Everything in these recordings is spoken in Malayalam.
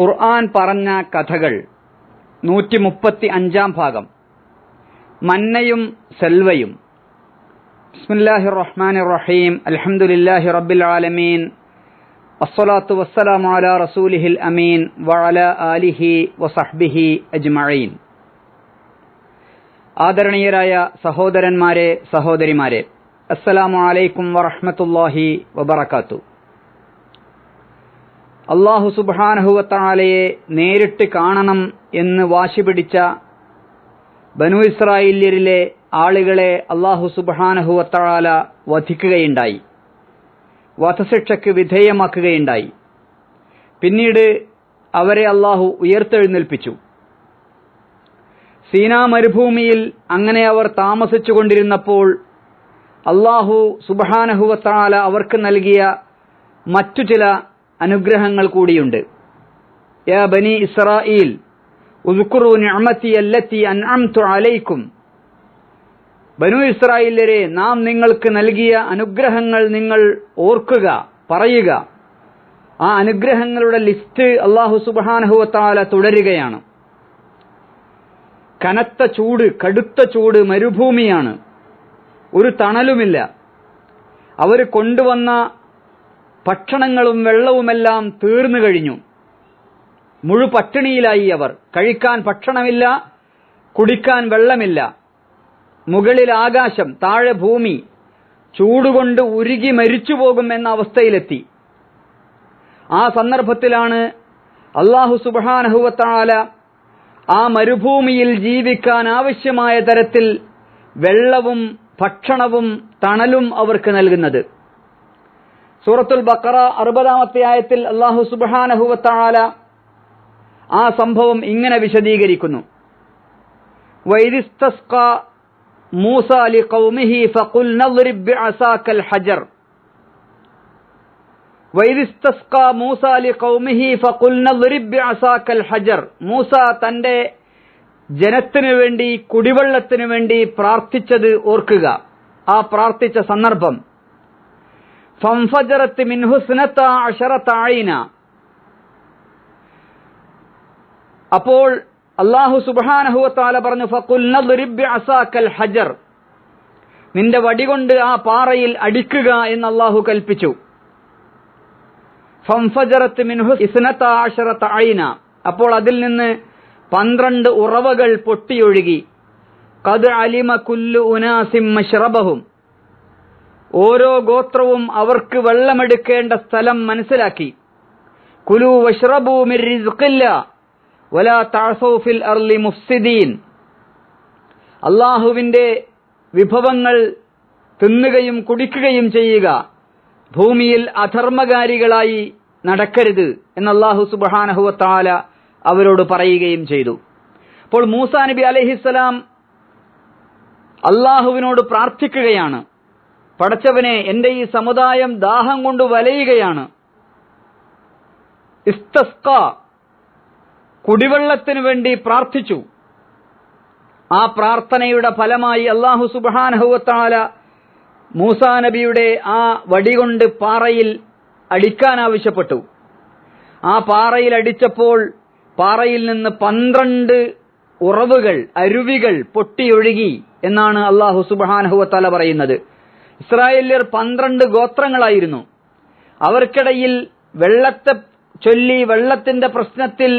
ഖുർആൻ പറഞ്ഞ കഥകൾ നൂറ്റി മുപ്പത്തി അഞ്ചാം ഭാഗം. മന്നയും സെൽവയും. ബിസ്മില്ലാഹി റഹ്മാൻ റഹീം അലഹമുല്ലാഹി റബ്ബിൽ ആലമീൻ. വസ്സലാത്തു വസ്സലാം അലാ റസൂലിഹിൽ അമീൻ. വഅല ആലിഹി വസഹ്ബിഹി അജ്മഈൻ. ആദരണീയരായ സഹോദരന്മാരെ സഹോദരിമാരെ അസ്സലാമു അലൈക്കും വറഹ്മത്തുള്ളാഹി വബറകാത്തു. അള്ളാഹു സുബാനഹുവത്താലയെ നേരിട്ട് കാണണം എന്ന് വാശി പിടിച്ച ബനു ഇസ്രായേല്യരിലെ ആളുകളെ അള്ളാഹു സുബാനഹുവത്താല വധിക്കുകയുണ്ടായി. വധശിക്ഷയ്ക്ക് വിധേയമാക്കുകയുണ്ടായി. പിന്നീട് അവരെ അള്ളാഹു ഉയർത്തെഴുന്നേൽപ്പിച്ചു. സീനാ മരുഭൂമിയിൽ അങ്ങനെ അവർ താമസിച്ചുകൊണ്ടിരുന്നപ്പോൾ അള്ളാഹു സുബാനഹുവത്താല അവർക്ക് നൽകിയ മറ്റു ചില അനുഗ്രഹങ്ങൾ കൂടിയുണ്ട്. യാ ബനി ഇസ്രായേൽ അൻഅംതു അലൈക്കും. ബനു ഇസ്രായേലരെ നാം നിങ്ങൾക്ക് നൽകിയ അനുഗ്രഹങ്ങൾ നിങ്ങൾ ഓർക്കുക പറയുക. ആ അനുഗ്രഹങ്ങളുടെ ലിസ്റ്റ് അള്ളാഹു സുബാനഹുവത്താല തുടരുകയാണ്. കനത്ത ചൂട് കടുത്ത ചൂട് മരുഭൂമിയാണ്. ഒരു തണലുമില്ല. അവർ കൊണ്ടുവന്ന ഭക്ഷണങ്ങളും വെള്ളവുമെല്ലാം തീർന്നു കഴിഞ്ഞു. മുഴു പട്ടിണിയിലായി അവർ. കഴിക്കാൻ ഭക്ഷണമില്ല കുടിക്കാൻ വെള്ളമില്ല. മുകളിൽ ആകാശം താഴെ ഭൂമി. ചൂടുകൊണ്ട് ഉരുകി മരിച്ചു പോകും എന്ന അവസ്ഥയിലെത്തി. ആ സന്ദർഭത്തിലാണ് അള്ളാഹു സുബാനഹുവത്താല ആ മരുഭൂമിയിൽ ജീവിക്കാൻ ആവശ്യമായ തരത്തിൽ വെള്ളവും ഭക്ഷണവും തണലും അവർക്ക് നൽകുന്നത്. സൂറത്തുൽ ബക്കറ അറുപതാമത്തെ ആയത്തിൽ അള്ളാഹു സുബാനഹുവത്താല ആ സംഭവം ഇങ്ങനെ വിശദീകരിക്കുന്നു. മൂസ അലി ഖൗമിഹി ഫഖുൽ ഹജർ ഹജർ. മൂസ തന്റെ ജനത്തിനു വേണ്ടി കുടിവെള്ളത്തിനു വേണ്ടി പ്രാർത്ഥിച്ചത് ഓർക്കുക. ആ പ്രാർത്ഥിച്ച സന്ദർഭം. അപ്പോൾ അള്ളാഹു സുബാനഹുവത്താല പറഞ്ഞു ഹജർ. നിന്റെ വടികൊണ്ട് ആ പാറയിൽ അടിക്കുക എന്ന് അള്ളാഹു കൽപ്പിച്ചു. മിൻഹു അപ്പോൾ അതിൽ നിന്ന് പന്ത്രണ്ട് ഉറവകൾ പൊട്ടിയൊഴുകി. കത് അലിമ കുല്ലു ഉനാസിം മഷ്റബഹും. ഓരോ ഗോത്രവും അവർക്ക് വെള്ളമെടുക്കേണ്ട സ്ഥലം മനസ്സിലാക്കി. കുലു വഷ്റബൂ മിർ റിസ്ഖില്ല വലാ മുഫ്സിദീൻ. അള്ളാഹുവിന്റെ വിഭവങ്ങൾ തിന്നുകയും കുടിക്കുകയും ചെയ്യുക ഭൂമിയിൽ അധർമ്മകാരികളായി നടക്കരുത് എന്ന് അള്ളാഹു സുബാനഹുവത്താല അവരോട് പറയുകയും ചെയ്തു. അപ്പോൾ മൂസാ നബി അലഹിസ്സലാം അള്ളാഹുവിനോട് പ്രാർത്ഥിക്കുകയാണ്. പടച്ചവനെ എന്റെ ഈ സമുദായം ദാഹം കൊണ്ട് വലയുകയാണ്. ഇസ്തസ്ക കുടിവെള്ളത്തിനു വേണ്ടി പ്രാർത്ഥിച്ചു. ആ പ്രാർത്ഥനയുടെ ഫലമായി അള്ളാഹു സുബാനഹുവത്താല മൂസാ നബിയുടെ ആ വടികൊണ്ട് പാറയിൽ അടിക്കാൻ ആവശ്യപ്പെട്ടു. ആ പാറയിൽ അടിച്ചപ്പോൾ പാറയിൽ നിന്ന് പന്ത്രണ്ട് ഉറവുകൾ അരുവികൾ പൊട്ടിയൊഴുകി എന്നാണ് അള്ളാഹു സുബാനഹുവത്താല പറയുന്നത്. ഇസ്രായേല്യർ പന്ത്രണ്ട് ഗോത്രങ്ങളായിരുന്നു. അവർക്കിടയിൽ വെള്ളത്തെ ചൊല്ലി വെള്ളത്തിന്റെ പ്രശ്നത്തിൽ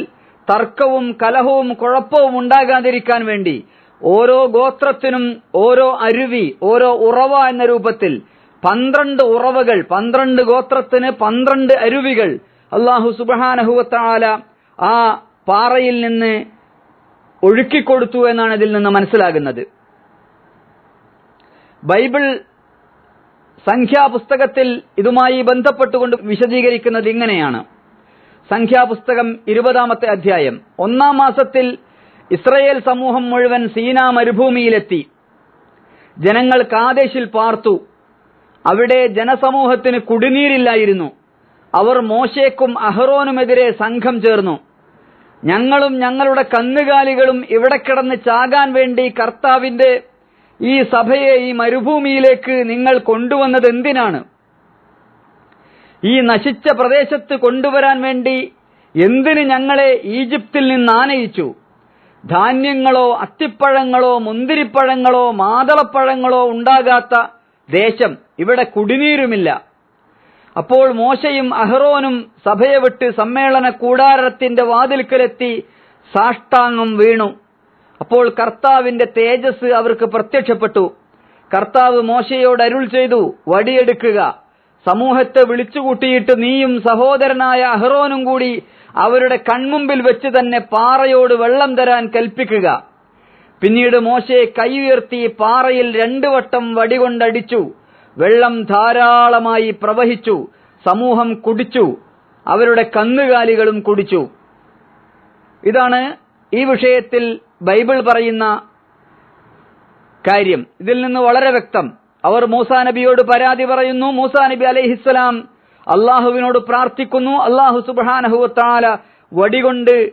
തർക്കവും കലഹവും കുഴപ്പവും ഉണ്ടാകാതിരിക്കാൻ വേണ്ടി ഓരോ ഗോത്രത്തിനും ഓരോ അരുവി ഓരോ ഉറവ എന്ന രൂപത്തിൽ പന്ത്രണ്ട് ഉറവകൾ പന്ത്രണ്ട് ഗോത്രത്തിന് പന്ത്രണ്ട് അരുവികൾ അള്ളാഹു സുബാനഹുവത്താല ആ പാറയിൽ നിന്ന് ഒഴുക്കിക്കൊടുത്തു എന്നാണ് ഇതിൽ നിന്ന് മനസ്സിലാകുന്നത്. ബൈബിൾ സംഖ്യാപുസ്തകത്തിൽ ഇതുമായി ബന്ധപ്പെട്ടുകൊണ്ട് വിശദീകരിക്കുന്നത് ഇങ്ങനെയാണ്. സംഖ്യാപുസ്തകം ഇരുപതാമത്തെ അധ്യായം. ഒന്നാം മാസത്തിൽ ഇസ്രയേൽ സമൂഹം മുഴുവൻ സീനാ മരുഭൂമിയിലെത്തി. ജനങ്ങൾ കാദേശിൽ പാർത്തു. അവിടെ ജനസമൂഹത്തിന് കുടിനീരില്ലായിരുന്നു. അവർ മോശേക്കും അഹ്റോനുമെതിരെ സംഘം ചേർന്നു. ഞങ്ങളും ഞങ്ങളുടെ കന്നുകാലികളും ഇവിടെ കിടന്ന് ചാകാൻ വേണ്ടി കർത്താവിന്റെ ഈ സഭയെ ഈ മരുഭൂമിയിലേക്ക് നിങ്ങൾ കൊണ്ടുവന്നത് എന്തിനാണ്? ഈ നശിച്ച പ്രദേശത്ത് കൊണ്ടുവരാൻ വേണ്ടി എന്തിന് ഞങ്ങളെ ഈജിപ്തിൽ നിന്ന് ആനയിച്ചു? ധാന്യങ്ങളോ അത്തിപ്പഴങ്ങളോ മുന്തിരിപ്പഴങ്ങളോ മാതളപ്പഴങ്ങളോ ഉണ്ടാകാത്ത ദേശം ഇവിടെ കുടിനീരുമില്ല. അപ്പോൾ മോശയും അഹ്റോനും സഭയെ വിട്ട് സമ്മേളന കൂടാരത്തിന്റെ വാതിൽക്കലെത്തി സാഷ്ടാംഗം വീണു. അപ്പോൾ കർത്താവിന്റെ തേജസ് അവർക്ക് പ്രത്യക്ഷപ്പെട്ടു. കർത്താവ് മോശയോട് അരുൾ ചെയ്തു വടിയെടുക്കുക. സമൂഹത്തെ വിളിച്ചുകൂട്ടിയിട്ട് നീയും സഹോദരനായ അഹ്റോനും കൂടി അവരുടെ കൺമുമ്പിൽ വെച്ച് തന്നെ പാറയോട് വെള്ളം തരാൻ കൽപ്പിക്കുക. പിന്നീട് മോശയെ കൈ ഉയർത്തി പാറയിൽ രണ്ടു വട്ടം വടികൊണ്ടടിച്ചു വെള്ളം ധാരാളമായി പ്രവഹിച്ചു. സമൂഹം കുടിച്ചു. അവരുടെ കന്നുകാലികളും കുടിച്ചു. ഇതാണ് ഈ വിഷയത്തിൽ ബൈബിൾ പറയുന്ന കാര്യം. ഇതിൽ നിന്ന് വളരെ വ്യക്തം. അവർ മൂസാ നബിയോട് പരാതി പറയുന്നു. മൂസാ നബി അലൈഹിസ്സലാം അള്ളാഹുവിനോട് പ്രാർത്ഥിക്കുന്നു. അള്ളാഹു സുബാനഹുവത്താല വടികൊണ്ട്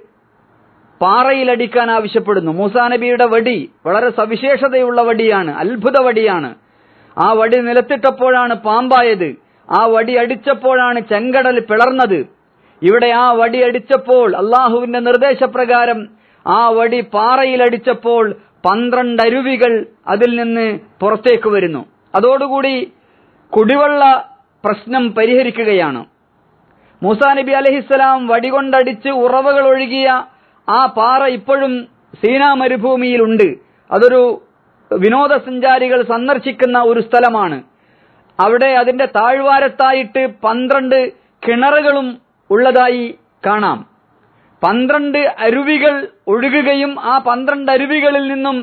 പാറയിലടിക്കാൻ ആവശ്യപ്പെടുന്നു. മൂസാ നബിയുടെ വടി വളരെ സവിശേഷതയുള്ള വടിയാണ് അത്ഭുത വടിയാണ്. ആ വടി നിലത്തിട്ടപ്പോഴാണ് പാമ്പായത്. ആ വടി അടിച്ചപ്പോഴാണ് ചെങ്കടൽ പിളർന്നത്. ഇവിടെ ആ വടി അടിച്ചപ്പോൾ അള്ളാഹുവിന്റെ നിർദ്ദേശപ്രകാരം ആ വടി പാറയിലടിച്ചപ്പോൾ പന്ത്രണ്ട് അരുവികൾ അതിൽ നിന്ന് പുറത്തേക്ക് വരുന്നു. അതോടുകൂടി കുടിവെള്ള പ്രശ്നം പരിഹരിക്കുകയാണ്. മൂസാ നബി അലഹിസ്സലാം വടികൊണ്ടടിച്ച് ഉറവകൾ ഒഴുകിയ ആ പാറ ഇപ്പോഴും സീനാ മരുഭൂമിയിലുണ്ട്. അതൊരു വിനോദസഞ്ചാരികൾ സന്ദർശിക്കുന്ന ഒരു സ്ഥലമാണ്. അവിടെ അതിന്റെ താഴ്വാരത്തായിട്ട് പന്ത്രണ്ട് കിണറുകളും ഉള്ളതായി കാണാം. പന്ത്രണ്ട് അരുവികൾ ഒഴുകുകയും ആ പന്ത്രണ്ട് അരുവികളിൽ നിന്നും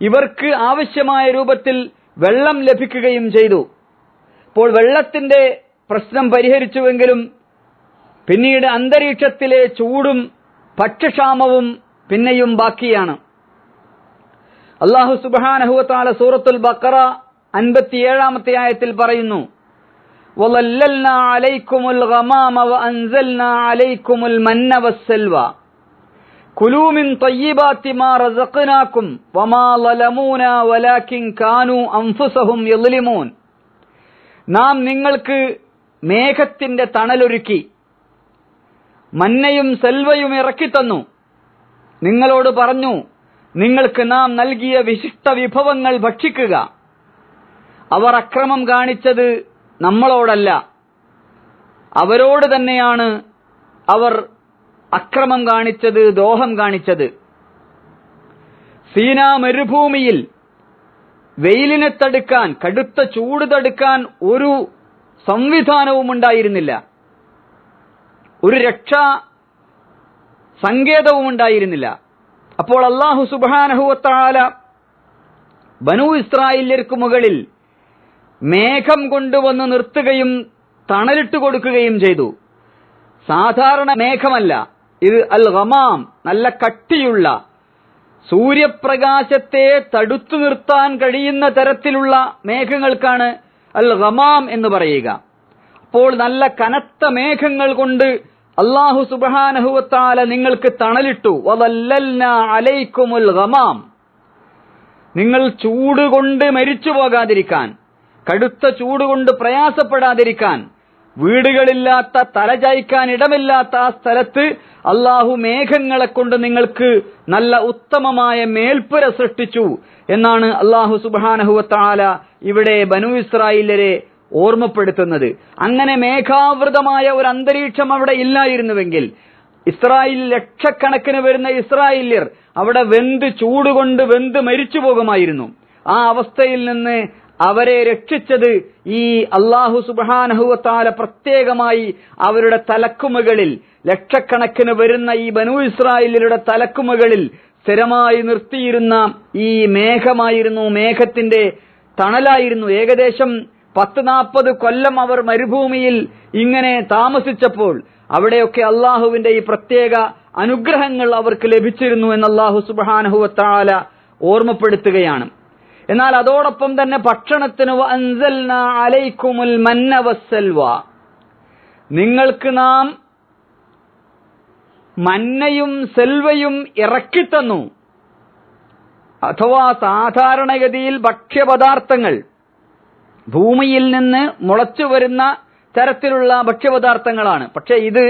ഇവർക്ക് ആവശ്യമായ രൂപത്തിൽ വെള്ളം ലഭിക്കുകയും ചെയ്തു. അപ്പോൾ വെള്ളത്തിന്റെ പ്രശ്നം പരിഹരിച്ചുവെങ്കിലും പിന്നീട് അന്തരീക്ഷത്തിലെ ചൂടും ഭക്ഷ്യക്ഷാമവും പിന്നെയും ബാക്കിയാണ്. അള്ളാഹു സുബാനഹുവത്താല സൂറത്തുൽ ബക്കറ അൻപത്തിയേഴാമത്തെ ആയത്തിൽ പറയുന്നു وظللنا عليكم الغمام وأنزلنا عليكم المن والسلوى كلوا من طيبات ما رزقناكم وما ظلمونا ولكن كانوا أنفسهم يظلمون നാം നിങ്ങൾക്ക് മേഘത്തിന്റെ തണലൊരുക്കി മന്നയും സെൽവയും ഇറക്കിത്തന്നു നിങ്ങളോട് പറഞ്ഞു നിങ്ങൾക്ക് നാം നൽകിയ വിശിഷ്ട വിഭവങ്ങൾ ഭക്ഷിക്കുക അവർ അക്രമം കാണിച്ചത് നമ്മളോടല്ല. അവരോട് തന്നെയാണ് അവർ അക്രമം കാണിച്ചത് ദോഹം കാണിച്ചത്. സീനാ മരുഭൂമിയിൽ വെയിലിനെ തടുക്കാൻ കടുത്ത ചൂട് തടുക്കാൻ ഒരു സംവിധാനവും ഉണ്ടായിരുന്നില്ല. ഒരു രക്ഷാ സങ്കേതവും ഉണ്ടായിരുന്നില്ല. അപ്പോൾ അള്ളാഹു സുബാനഹുവത്താല ബനു ഇസ്രായേല്യർക്ക് മുകളിൽ മേഘം കൊണ്ടുവന്ന് നിർത്തുകയും തണലിട്ട് കൊടുക്കുകയും ചെയ്തു. സാധാരണ മേഘമല്ല. ഇത് അൽ ഗമാം നല്ല കട്ടിയുള്ള സൂര്യപ്രകാശത്തെ തടുത്തു നിർത്താൻ കഴിയുന്ന തരത്തിലുള്ള മേഘങ്ങൾക്കാണ് അൽ ഗമാം എന്ന് പറയുക. അപ്പോൾ നല്ല കനത്ത മേഘങ്ങൾ കൊണ്ട് അള്ളാഹു സുബാനഹുവത്താല നിങ്ങൾക്ക് തണലിട്ടു. അലൈക്കുമുൽ ഗമാം നിങ്ങൾ ചൂട് കൊണ്ട് മരിച്ചു പോകാതിരിക്കാൻ. കടുത്ത ചൂടുകൊണ്ട് പ്രയാസപ്പെടാതിരിക്കാൻ വീടുകളില്ലാത്ത തലചായ്ക്കാൻ ഇടമില്ലാത്ത ആ സ്ഥലത്ത് അള്ളാഹു മേഘങ്ങളെ കൊണ്ട് നിങ്ങൾക്ക് നല്ല ഉത്തമമായ മേൽപ്പുര സൃഷ്ടിച്ചു എന്നാണ് അള്ളാഹു സുബാനഹുവത്താല ഇവിടെ ബനു ഇസ്രായേലരെ ഓർമ്മപ്പെടുത്തുന്നത്. അങ്ങനെ മേഘാവൃതമായ ഒരു അന്തരീക്ഷം അവിടെ ഇല്ലായിരുന്നുവെങ്കിൽ ഇസ്രായേൽ ലക്ഷക്കണക്കിന് വരുന്ന ഇസ്രായേല്യർ അവിടെ വെന്ത് ചൂടുകൊണ്ട് വെന്ത് മരിച്ചു പോകുമായിരുന്നു ആ അവസ്ഥയിൽ നിന്ന് അവരെ രക്ഷിച്ചത് ഈ അള്ളാഹു സുബാനഹുവത്താല പ്രത്യേകമായി അവരുടെ തലക്കുമകളിൽ ലക്ഷക്കണക്കിന് വരുന്ന ഈ ബനു ഇസ്രായേലിയുടെ തലക്കുമകളിൽ സ്ഥിരമായി നിർത്തിയിരുന്ന ഈ മേഘമായിരുന്നു മേഘത്തിന്റെ തണലായിരുന്നു. ഏകദേശം പത്ത് നാൽപ്പത് കൊല്ലം അവർ മരുഭൂമിയിൽ ഇങ്ങനെ താമസിച്ചപ്പോൾ അവിടെയൊക്കെ അള്ളാഹുവിന്റെ ഈ പ്രത്യേക അനുഗ്രഹങ്ങൾ അവർക്ക് ലഭിച്ചിരുന്നു എന്ന് അള്ളാഹു സുബാനഹുവത്താല ഓർമ്മപ്പെടുത്തുകയാണ്. എന്നാൽ അതോടൊപ്പം തന്നെ ഭക്ഷണത്തിന് നിങ്ങൾക്ക് നാം മന്നയും സെൽവയും ഇറക്കിത്തന്നു അഥവാ സാധാരണഗതിയിൽ ഭക്ഷ്യപദാർത്ഥങ്ങൾ ഭൂമിയിൽ നിന്ന് മുളച്ചു വരുന്ന തരത്തിലുള്ള ഭക്ഷ്യപദാർത്ഥങ്ങളാണ്. പക്ഷെ ഇത്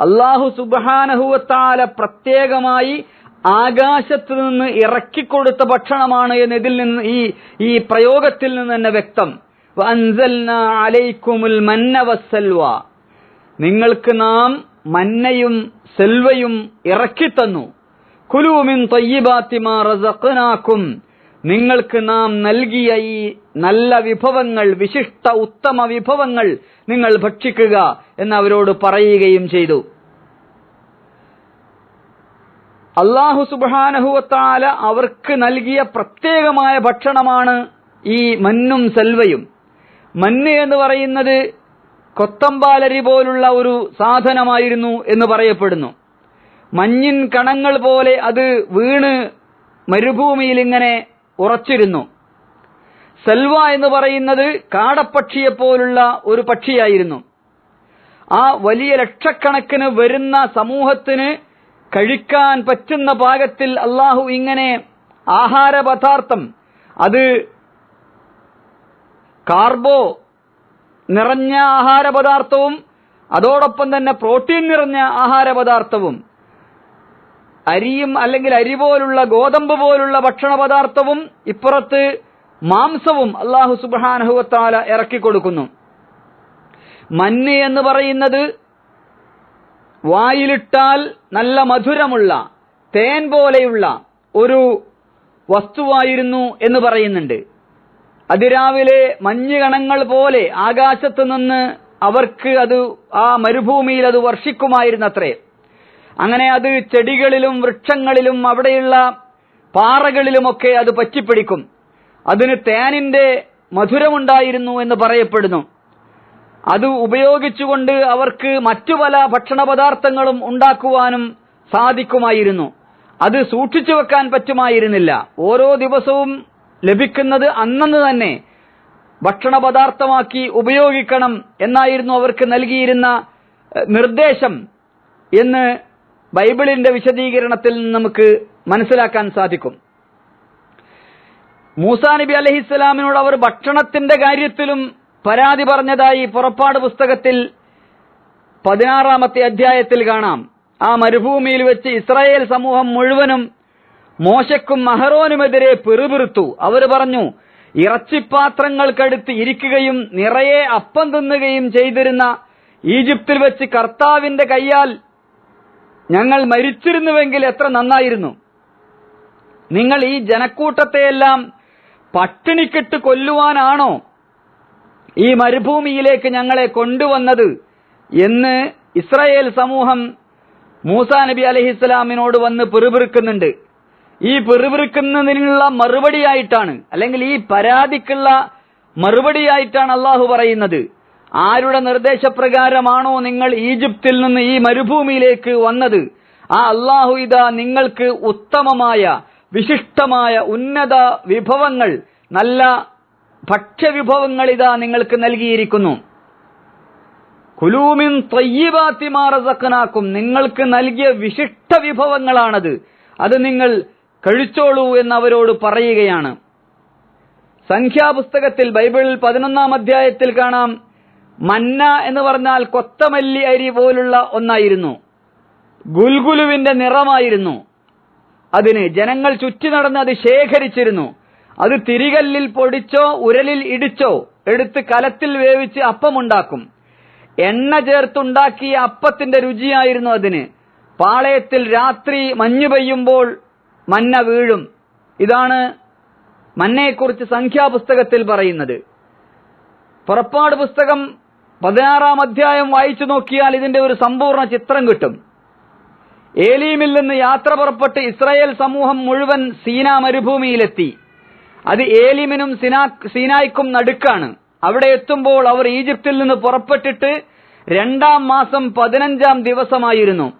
അള്ളാഹു സുബാനഹുവത്താല പ്രത്യേകമായി ആകാശത്ത് നിന്ന് ഇറക്കിക്കൊടുത്ത ഭക്ഷണമാണ് എന്ന് ഇതിൽ നിന്ന് ഈ ഈ പ്രയോഗത്തിൽ നിന്ന് തന്നെ വ്യക്തം. മന്ന വസ്സൽവ. നിങ്ങൾക്ക് നാം മന്നയും സെൽവയും ഇറക്കിത്തന്നു. കുലൂമിൻ തയ്യബാത്തിമാ റസഖ്നാക്കും നിങ്ങൾക്ക് നാം നൽകിയ ഈ നല്ല വിഭവങ്ങൾ വിശിഷ്ട ഉത്തമ വിഭവങ്ങൾ നിങ്ങൾ ഭക്ഷിക്കുക എന്ന് അവരോട് പറയുകയും ചെയ്തു. അള്ളാഹു സുബാനഹുവത്താല അവർക്ക് നൽകിയ പ്രത്യേകമായ ഭക്ഷണമാണ് ഈ മന്നും സെൽവയും. മന്ന് എന്ന് പറയുന്നത് കൊത്തമ്പാലരി പോലുള്ള ഒരു സാധനമായിരുന്നു എന്ന് പറയപ്പെടുന്നു. മഞ്ഞിൻ കണങ്ങൾ പോലെ അത് വീണ് മരുഭൂമിയിൽ ഇങ്ങനെ ഉറച്ചിരുന്നു. സെൽവ എന്ന് പറയുന്നത് കാടപ്പക്ഷിയെ പോലുള്ള ഒരു പക്ഷിയായിരുന്നു. ആ വലിയ ലക്ഷക്കണക്കിന് വരുന്ന സമൂഹത്തിന് കഴിക്കാൻ പറ്റുന്ന പാകത്തിൽ അള്ളാഹു ഇങ്ങനെ ആഹാര പദാർത്ഥം അത് കാർബോ നിറഞ്ഞ ആഹാര പദാർത്ഥവും അതോടൊപ്പം തന്നെ പ്രോട്ടീൻ നിറഞ്ഞ ആഹാര പദാർത്ഥവും അരിയും അല്ലെങ്കിൽ അരി പോലുള്ള ഗോതമ്പ് പോലുള്ള ഭക്ഷണ പദാർത്ഥവും ഇപ്പുറത്ത് മാംസവും അള്ളാഹു സുബാനഹുവത്താല ഇറക്കിക്കൊടുക്കുന്നു മഞ്ഞ് എന്ന് പറയുന്നത് വായിലിട്ടാൽ നല്ല മധുരമുള്ള തേൻ പോലെയുള്ള ഒരു വസ്തുവായിരുന്നു എന്ന് പറയുന്നുണ്ട്. അതിരാവിലെ മഞ്ഞ് കണങ്ങൾ പോലെ ആകാശത്ത് നിന്ന് അവർക്ക് അത് ആ മരുഭൂമിയിൽ അത് വർഷിക്കുമായിരുന്നത്രേ. അങ്ങനെ അത് ചെടികളിലും വൃക്ഷങ്ങളിലും അവിടെയുള്ള പാറകളിലുമൊക്കെ അത് പറ്റിപ്പിടിക്കും. അതിന് തേനിന്റെ മധുരമുണ്ടായിരുന്നു എന്ന് പറയപ്പെടുന്നു. അത് ഉപയോഗിച്ചുകൊണ്ട് അവർക്ക് മറ്റു പല ഭക്ഷണ പദാർത്ഥങ്ങളും ഉണ്ടാക്കുവാനും സാധിക്കുമായിരുന്നു. അത് സൂക്ഷിച്ചു വെക്കാൻ പറ്റുമായിരുന്നില്ല. ഓരോ ദിവസവും ലഭിക്കുന്നത് അന്നന്ന് തന്നെ ഭക്ഷണപദാർത്ഥമാക്കി ഉപയോഗിക്കണം എന്നായിരുന്നു അവർക്ക് നൽകിയിരുന്ന നിർദ്ദേശം എന്ന് ബൈബിളിന്റെ വിശദീകരണത്തിൽ നമുക്ക് മനസ്സിലാക്കാൻ സാധിക്കും. മൂസാ നബി അലഹിസ്സലാമിനോട് അവർ ഭക്ഷണത്തിന്റെ കാര്യത്തിലും പരാതി പറഞ്ഞതായി പുറപ്പാട് പുസ്തകത്തിൽ പതിനാറാമത്തെ അധ്യായത്തിൽ കാണാം. ആ മരുഭൂമിയിൽ വെച്ച് ഇസ്രായേൽ സമൂഹം മുഴുവനും മോശക്കും മഹറോനുമെതിരെ പിറുപിറുത്തു. അവർ പറഞ്ഞു ഇറച്ചിപ്പാത്രങ്ങൾക്കടുത്ത് ഇരിക്കുകയും നിറയെ അപ്പം തിന്നുകയും ചെയ്തിരുന്ന ഈജിപ്തിൽ വെച്ച് കർത്താവിന്റെ കൈയാൽ ഞങ്ങൾ മരിച്ചിരുന്നുവെങ്കിൽ എത്ര നന്നായിരുന്നു. നിങ്ങൾ ഈ ജനക്കൂട്ടത്തെയെല്ലാം പട്ടിണിക്കിട്ട് കൊല്ലുവാനാണോ? ഈ മരുഭൂമിയിലേക്ക് ഞങ്ങളെ കൊണ്ടുവന്നത് എന്ന് ഇസ്രായേൽ സമൂഹം മൂസാ നബി അലഹിസ്സലാമിനോട് വന്ന് പിറുപിറുക്കുന്നുണ്ട്. ഈ പിറുപിറുക്കുന്നതിനുള്ള മറുപടിയായിട്ടാണ് അല്ലെങ്കിൽ ഈ പരാതിക്കുള്ള മറുപടിയായിട്ടാണ് അള്ളാഹു പറയുന്നത്. ആരുടെ നിർദ്ദേശപ്രകാരമാണോ നിങ്ങൾ ഈജിപ്തിൽ നിന്ന് ഈ മരുഭൂമിയിലേക്ക് വന്നത്? ആ അള്ളാഹു ഇതാ നിങ്ങൾക്ക് ഉത്തമമായ വിശിഷ്ടമായ ഉന്നത വിഭവങ്ങൾ നല്ല ഭക്ഷ്യവിഭവങ്ങൾ ഇതാ നിങ്ങൾക്ക് നൽകിയിരിക്കുന്നു. കുലൂമിൻ തൊയ്യബാത്തിമാറസക്കനാക്കും നിങ്ങൾക്ക് നൽകിയ വിശിഷ്ട വിഭവങ്ങളാണത്. അത് നിങ്ങൾ കഴിച്ചോളൂ എന്ന് അവരോട് പറയുകയാണ്. സംഖ്യാപുസ്തകത്തിൽ ബൈബിളിൽ പതിനൊന്നാം അധ്യായത്തിൽ കാണാം. മന്ന എന്ന് പറഞ്ഞാൽ കൊത്തമല്ലി അരി പോലുള്ള ഒന്നായിരുന്നു. ഗുൽഗുലുവിന്റെ നിറമായിരുന്നു. അതിന് ജനങ്ങൾ ചുറ്റി നടന്ന് അത് ശേഖരിച്ചിരുന്നു. അത് തിരികല്ലിൽ പൊടിച്ചോ ഉരലിൽ ഇടിച്ചോ എടുത്ത് കലത്തിൽ വേവിച്ച് അപ്പമുണ്ടാക്കും. എണ്ണ ചേർത്തുണ്ടാക്കിയ അപ്പത്തിന്റെ രുചിയായിരുന്നു അതിന്. പാളയത്തിൽ രാത്രി മഞ്ഞു പെയ്യുമ്പോൾ മന്ന വീഴും. ഇതാണ് മന്നയെക്കുറിച്ച് സംഖ്യാപുസ്തകത്തിൽ പറയുന്നത്. പുറപ്പാട് പുസ്തകം പതിനാറാം അധ്യായം വായിച്ചു നോക്കിയാൽ ഇതിന്റെ ഒരു സമ്പൂർണ ചിത്രം കിട്ടും. ഏലീമിൽ നിന്ന് യാത്ര പുറപ്പെട്ട് ഇസ്രായേൽ സമൂഹം മുഴുവൻ സീന മരുഭൂമിയിലെത്തി അത് ഏലിമിനും സിനാ സീനായ്ക്കും നടുക്കാണ്. അവിടെ എത്തുമ്പോൾ അവർ ഈജിപ്തിൽ നിന്ന് പുറപ്പെട്ടിട്ട് രണ്ടാം മാസം പതിനഞ്ചാം ദിവസമായിരുന്നു.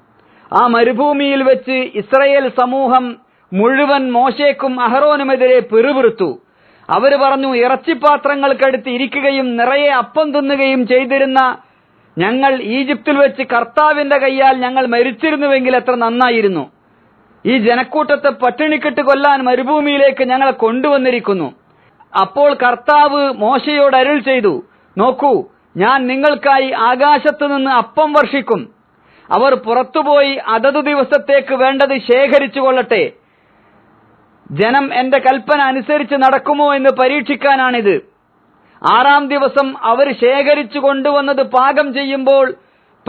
ആ മരുഭൂമിയിൽ വെച്ച് ഇസ്രയേൽ സമൂഹം മുഴുവൻ മോശേക്കും അഹറോനുമെതിരെ പിറുപിറുത്തു. അവർ പറഞ്ഞു ഇറച്ചിപ്പാത്രങ്ങൾക്കടുത്ത് ഇരിക്കുകയും നിറയെ അപ്പം തിന്നുകയും ചെയ്തിരുന്ന ഞങ്ങൾ ഈജിപ്തിൽ വെച്ച് കർത്താവിന്റെ കൈയാൽ ഞങ്ങൾ മരിച്ചിരുന്നുവെങ്കിൽ എത്ര നന്നായിരുന്നു. ഈ ജനക്കൂട്ടത്തെ പട്ടിണിക്കിട്ട് കൊല്ലാൻ മരുഭൂമിയിലേക്ക് ഞങ്ങളെ കൊണ്ടുവന്നിരിക്കുന്നു. അപ്പോൾ കർത്താവ് മോശയോട് അരുൾ ചെയ്തു നോക്കൂ ഞാൻ നിങ്ങൾക്കായി ആകാശത്തു നിന്ന് അപ്പം വർഷിക്കും. അവർ പുറത്തുപോയി അതത് ദിവസത്തേക്ക് വേണ്ടത് ശേഖരിച്ചു കൊള്ളട്ടെ. ജനം എന്റെ കൽപ്പന അനുസരിച്ച് നടക്കുമോ എന്ന് പരീക്ഷിക്കാനാണിത്. ആറാം ദിവസം അവർ ശേഖരിച്ചു കൊണ്ടുവന്നത് പാകം ചെയ്യുമ്പോൾ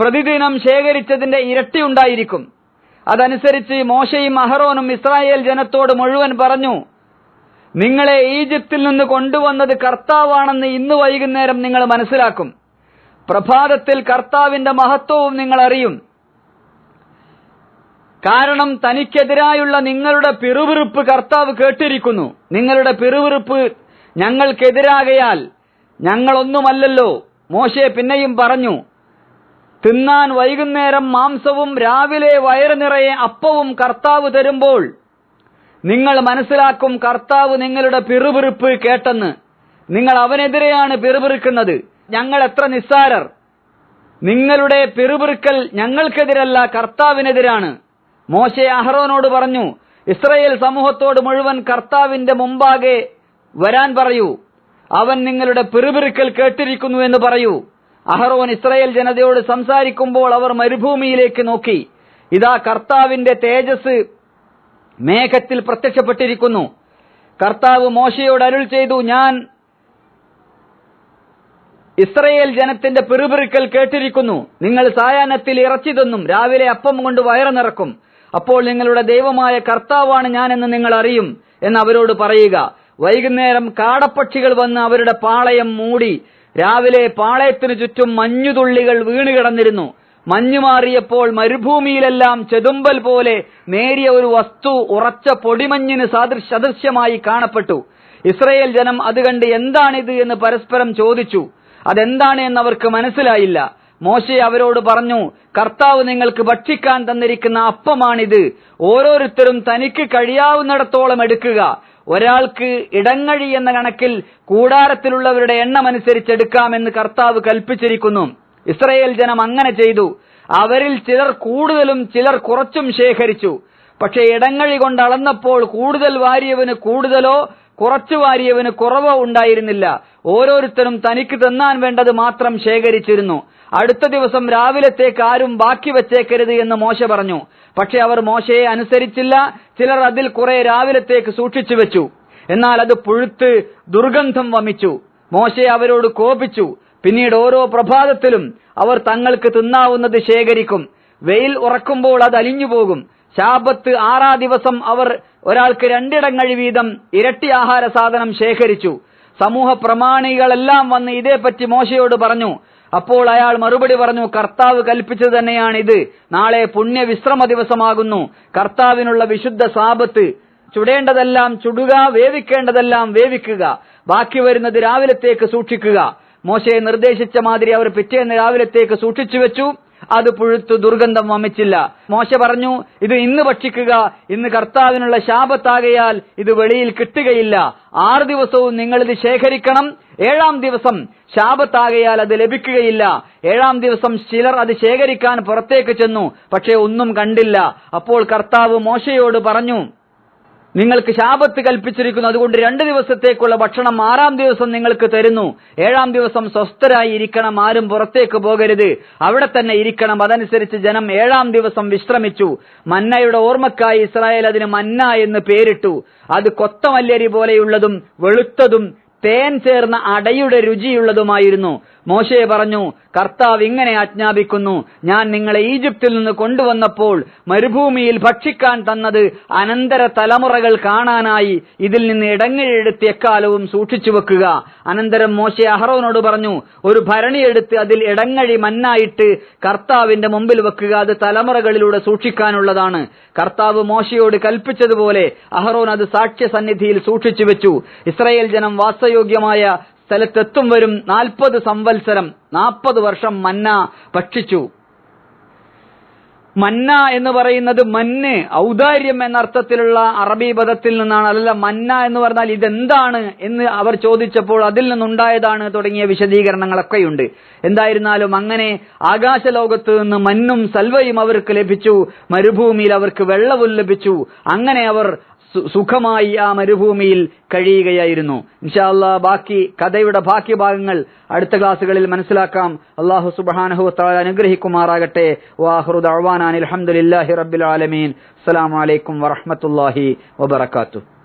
പ്രതിദിനം ശേഖരിച്ചതിന്റെ ഇരട്ടി ഉണ്ടായിരിക്കും. അതനുസരിച്ച് മോശയും അഹറോനും ഇസ്രായേൽ ജനത്തോട് മുഴുവൻ പറഞ്ഞു നിങ്ങളെ ഈജിപ്തിൽ നിന്ന് കൊണ്ടുവന്നത് കർത്താവാണെന്ന് ഇന്ന് വൈകുന്നേരം നിങ്ങൾ മനസ്സിലാക്കും. പ്രഭാതത്തിൽ കർത്താവിന്റെ മഹത്വവും നിങ്ങൾ അറിയും. കാരണം തനിക്കെതിരായുള്ള നിങ്ങളുടെ പിറുവിറുപ്പ് കർത്താവ് കേട്ടിരിക്കുന്നു. നിങ്ങളുടെ പിറുവിറുപ്പ് ഞങ്ങൾക്കെതിരാകയാൽ ഞങ്ങളൊന്നുമല്ലല്ലോ. മോശെ പിന്നെയും പറഞ്ഞു തിന്നാൻ വൈകുന്നേരം മാംസവും രാവിലെ വയറുനിറയെ അപ്പവും കർത്താവ് തരുമ്പോൾ നിങ്ങൾ മനസ്സിലാക്കും കർത്താവ് നിങ്ങളുടെ പിറുപിറുപ്പ് കേട്ടെന്ന്. നിങ്ങൾ അവനെതിരെയാണ് പിറുപിറുക്കുന്നത്. ഞങ്ങൾ എത്ര നിസ്സാരർ. നിങ്ങളുടെ പിറുപിറുക്കൽ ഞങ്ങൾക്കെതിരല്ല കർത്താവിനെതിരാണ്. മോശെ അഹ്റോനോട് പറഞ്ഞു ഇസ്രയേൽ സമൂഹത്തോട് മുഴുവൻ കർത്താവിന്റെ മുമ്പാകെ വരാൻ പറയൂ. അവൻ നിങ്ങളുടെ പിറുപിറുക്കൽ കേട്ടിരിക്കുന്നു എന്ന് പറയൂ. അഹറോൻ ഇസ്രയേൽ ജനതയോട് സംസാരിക്കുമ്പോൾ അവർ മരുഭൂമിയിലേക്ക് നോക്കി. ഇതാ കർത്താവിന്റെ തേജസ് മേഘത്തിൽ പ്രത്യക്ഷപ്പെട്ടിരിക്കുന്നു. കർത്താവ് മോശയോട് അരുൾ ചെയ്തു ഞാൻ ഇസ്രയേൽ ജനത്തിന്റെ പിറുപിറുക്കൽ കേട്ടിരിക്കുന്നു. നിങ്ങൾ സായാഹ്നത്തിൽ ഇറച്ചി തിന്നും രാവിലെ അപ്പം കൊണ്ട് വയറുനിറക്കും അപ്പോൾ നിങ്ങളുടെ ദൈവമായ കർത്താവാണ് ഞാനെന്ന് നിങ്ങൾ അറിയും എന്ന് അവരോട് പറയുക. വൈകുന്നേരം കാടപ്പക്ഷികൾ വന്ന് അവരുടെ പാളയം മൂടി രാവിലെ പാളയത്തിനു ചുറ്റും മഞ്ഞുതുള്ളികൾ വീണ് കിടന്നിരുന്നു മഞ്ഞു മാറിയപ്പോൾ മരുഭൂമിയിലെല്ലാം ചെതുമ്പൽ പോലെ നേരിയ ഒരു വസ്തു ഉറച്ച പൊടിമഞ്ഞിന് സദൃശ്യമായി കാണപ്പെട്ടു. ഇസ്രയേൽ ജനം അത് കണ്ട് എന്താണിത് എന്ന് പരസ്പരം ചോദിച്ചു. അതെന്താണ് എന്ന് അവർക്ക് മനസ്സിലായില്ല. മോശെ അവരോട് പറഞ്ഞു കർത്താവ് നിങ്ങൾക്ക് ഭക്ഷിക്കാൻ തന്നിരിക്കുന്ന അപ്പമാണിത്. ഓരോരുത്തരും തനിക്ക് കഴിയാവുന്നിടത്തോളം എടുക്കുക. ഒരാൾക്ക് ഇടങ്ങഴി എന്ന കണക്കിൽ കൂടാരത്തിലുള്ളവരുടെ എണ്ണമനുസരിച്ച് എടുക്കാമെന്ന് കർത്താവ് കൽപ്പിച്ചിരിക്കുന്നു. ഇസ്രയേൽ ജനം അങ്ങനെ ചെയ്തു. അവരിൽ ചിലർ കൂടുതലും ചിലർ കുറച്ചും ശേഖരിച്ചു. പക്ഷേ ഇടങ്ങഴി കൊണ്ട് അളന്നപ്പോൾ കൂടുതൽ വാരിയവന് കൂടുതലോ കുറച്ചു വാരിയവന് കുറവോ ഉണ്ടായിരുന്നില്ല. ഓരോരുത്തരും തനിക്ക് തന്നാൻ വേണ്ടത് മാത്രം ശേഖരിച്ചിരുന്നു. അടുത്ത ദിവസം രാവിലത്തേക്ക് ആരും ബാക്കി വെച്ചേക്കരുത് എന്ന് മോശ പറഞ്ഞു. പക്ഷെ അവർ മോശയെ അനുസരിച്ചില്ല. ചിലർ അതിൽ കുറെ രാവിലത്തേക്ക് സൂക്ഷിച്ചു വെച്ചു. എന്നാൽ അത് പുഴുത്ത് ദുർഗന്ധം വമിച്ചു. മോശെ അവരോട് കോപിച്ചു. പിന്നീട് ഓരോ പ്രഭാതത്തിലും അവർ തങ്ങൾക്ക് തിന്നാവുന്നത് ശേഖരിക്കും. വെയിൽ ഉറക്കുമ്പോൾ അത് അലിഞ്ഞുപോകും ശാപത്ത് ആറാ ദിവസം അവർ ഒരാൾക്ക് രണ്ടിടങ്ങഴി വീതം ഇരട്ടി ആഹാര സാധനം ശേഖരിച്ചു. സമൂഹ പ്രമാണികളെല്ലാം വന്ന് ഇതേപ്പറ്റി മോശയോട് പറഞ്ഞു അപ്പോൾ അയാൾ മറുപടി പറഞ്ഞു കർത്താവ് കൽപ്പിച്ചത് തന്നെയാണിത്. നാളെ പുണ്യ വിശ്രമ ദിവസമാകുന്നു. കർത്താവിനുള്ള വിശുദ്ധ സാപത്ത് ചുടേണ്ടതെല്ലാം ചുടുക വേവിക്കേണ്ടതെല്ലാം വേവിക്കുക. ബാക്കി വരുന്നത് രാവിലത്തേക്ക് സൂക്ഷിക്കുക. മോശയെ നിർദ്ദേശിച്ച മാതിരി അവർ പിറ്റേന്ന് രാവിലത്തേക്ക് സൂക്ഷിച്ചു വെച്ചു. അത് പുഴുത്തു ദുർഗന്ധം വമിച്ചില്ല. മോശ പറഞ്ഞു ഇത് ഇന്ന് ഭക്ഷിക്കുക. ഇന്ന് കർത്താവിനുള്ള ശാപത്താകയാൽ ഇത് വെളിയിൽ കിട്ടുകയില്ല. ആറ് ദിവസവും നിങ്ങളിത് ശേഖരിക്കണം. ഏഴാം ദിവസം ശാപത്താകയാൽ അത് ലഭിക്കുകയില്ല. ഏഴാം ദിവസം ചിലർ അത് ശേഖരിക്കാൻ പുറത്തേക്ക് ചെന്നു പക്ഷേ ഒന്നും കണ്ടില്ല. അപ്പോൾ കർത്താവ് മോശയോട് പറഞ്ഞു നിങ്ങൾക്ക് ശാപത്ത് കൽപ്പിച്ചിരിക്കുന്നു അതുകൊണ്ട് രണ്ട് ദിവസത്തേക്കുള്ള ഭക്ഷണം ആറാം ദിവസം നിങ്ങൾക്ക് തരുന്നു. ഏഴാം ദിവസം സ്വസ്ഥരായി ഇരിക്കണം ആരും പുറത്തേക്ക് പോകരുത്. അവിടെ തന്നെ ഇരിക്കണം അതനുസരിച്ച് ജനം ഏഴാം ദിവസം വിശ്രമിച്ചു. മന്നയുടെ ഓർമ്മക്കായി ഇസ്രായേൽ അതിന് മന്ന എന്ന് പേരിട്ടു. അത് കൊത്തമല്ലരി പോലെയുള്ളതും വെളുത്തതും തേൻ ചേർന്ന അടയുടെ രുചിയുള്ളതുമായിരുന്നു. മോശയെ പറഞ്ഞു കർത്താവ് ഇങ്ങനെ ആജ്ഞാപിക്കുന്നു ഞാൻ നിങ്ങളെ ഈജിപ്തിൽ നിന്ന് കൊണ്ടുവന്നപ്പോൾ മരുഭൂമിയിൽ ഭക്ഷിക്കാൻ തന്നത് അനന്തര തലമുറകൾ കാണാനായി ഇതിൽ നിന്ന് ഇടങ്ങഴെടുത്ത് എക്കാലവും സൂക്ഷിച്ചു വെക്കുക. അനന്തരം മോശെ അഹറോനോട് പറഞ്ഞു ഒരു ഭരണിയെടുത്ത് അതിൽ ഇടങ്ങഴി മന്നായിട്ട് കർത്താവിന്റെ മുമ്പിൽ വെക്കുക അത് തലമുറകളിലൂടെ സൂക്ഷിക്കാനുള്ളതാണ്. കർത്താവ് മോശയോട് കൽപ്പിച്ചതുപോലെ അഹറോൻ അത് സാക്ഷ്യസന്നിധിയിൽ സൂക്ഷിച്ചു വെച്ചു. ഇസ്രയേൽ ജനം വാസയോഗ്യമായ സ്ഥലത്തെത്തും വരും നാൽപ്പത് സംവത്സരം നാൽപ്പത് വർഷം മന്ന ഭക്ഷിച്ചു. മന്ന എന്ന് പറയുന്നത് മന്ന് ഔദാര്യം എന്ന അർത്ഥത്തിലുള്ള അറബി പദത്തിൽ നിന്നാണ്. അല്ല മന്ന എന്ന് പറഞ്ഞാൽ ഇതെന്താണ് എന്ന് അവർ ചോദിച്ചപ്പോൾ അതിൽ നിന്നുണ്ടായതാണ് തുടങ്ങിയ വിശദീകരണങ്ങളൊക്കെയുണ്ട്. എന്തായിരുന്നാലും അങ്ങനെ ആകാശലോകത്ത് നിന്ന് മന്നും സൽവയും അവർക്ക് ലഭിച്ചു മരുഭൂമിയിൽ അവർക്ക് വെള്ളവും ലഭിച്ചു. അങ്ങനെ അവർ സുഖമായി ആ മരുഭൂമിയിൽ കഴിയുകയായിരുന്നു. ഇൻഷാല്ലാ ബാക്കി കഥയുടെ ബാക്കി ഭാഗങ്ങൾ അടുത്ത ക്ലാസ്സുകളിൽ മനസ്സിലാക്കാം. അള്ളാഹു സുബാനഹു താല അനുഗ്രഹിക്കുമാറാകട്ടെ. വാഹുദ് ദഅ്വാനാ അൽഹംദുലില്ലാഹി റബ്ബിൽ ആലമീൻ. അസ്സലാമു അലൈക്കും വറഹ്മത്തുള്ളാഹി വബറകാതുഹു.